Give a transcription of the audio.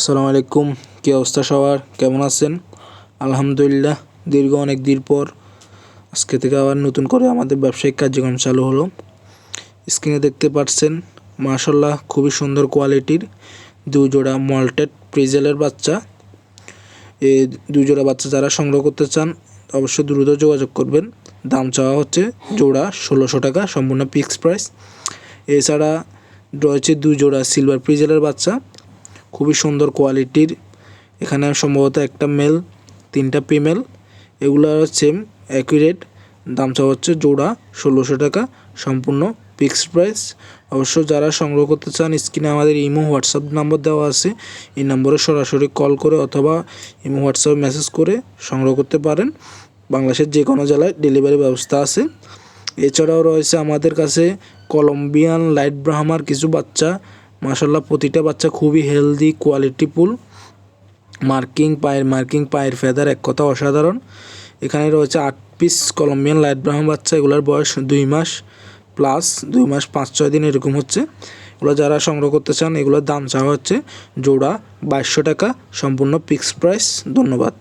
আসসালামু আলাইকুম। কী অবস্থা সবার? কেমন আছেন? আলহামদুলিল্লাহ, দীর্ঘ অনেক দিন পর আজকে থেকে আবার নতুন করে আমাদের ব্যবসায়িক কার্যক্রম চালু হলো। স্ক্রিনে দেখতে পাচ্ছেন মাশাল্লাহ খুবই সুন্দর কোয়ালিটির দু জোড়া মল্টেড প্রিজেলের বাচ্চা। এই দুই জোড়া বাচ্চা যারা সংগ্রহ করতে চান, অবশ্যই দ্রুত যোগাযোগ করবেন। দাম চাওয়া হচ্ছে জোড়া ষোলোশো টাকা, সম্পূর্ণ ফিক্সড প্রাইস এছাড়া রয়েছে দুই জোড়া সিলভার প্রিজেলের বাচ্চা। খুবই সুন্দর কোয়ালিটির এখানে সম্ভবত একটা মেল তিনটা ফিমেল এগুলো সেম অ্যাকুরেট দাম চাওয়া হচ্ছে জোড়া ষোলোশো টাকা, সম্পূর্ণ ফিক্সড প্রাইস অবশ্য যারা সংগ্রহ করতে চান, স্ক্রিনে আমাদের ইমো, হোয়াটসঅ্যাপ নাম্বার দেওয়া আছে। এই নম্বরে সরাসরি কল করে অথবা ইমো, হোয়াটসঅ্যাপে মেসেজ করে সংগ্রহ করতে পারেন। বাংলাদেশের যে কোনো জেলায় ডেলিভারি ব্যবস্থা আছে। এছাড়াও রয়েছে আমাদের কাছে কলম্বিয়ান লাইট ব্রাহ্মার কিছু বাচ্চা। মাসাল্লাহ প্রতিটা বাচ্চা খুবই হেলদি কোয়ালিটিফুল মার্কিং পায়ের মার্কিং পায়ের ফেদার এক কথা অসাধারণ। এখানে রয়েছে আট পিস কলম্বিয়ান লাইট ব্রাহ্ম বাচ্চা, এগুলোর বয়স দুই মাস প্লাস দুই মাস পাঁচ, ছয় দিন এরকম হচ্ছে। এগুলো যারা সংগ্রহ করতে চান, এগুলোর দাম চাওয়া হচ্ছে জোড়া বাইশশো টাকা, সম্পূর্ণ ফিক্সড প্রাইস ধন্যবাদ।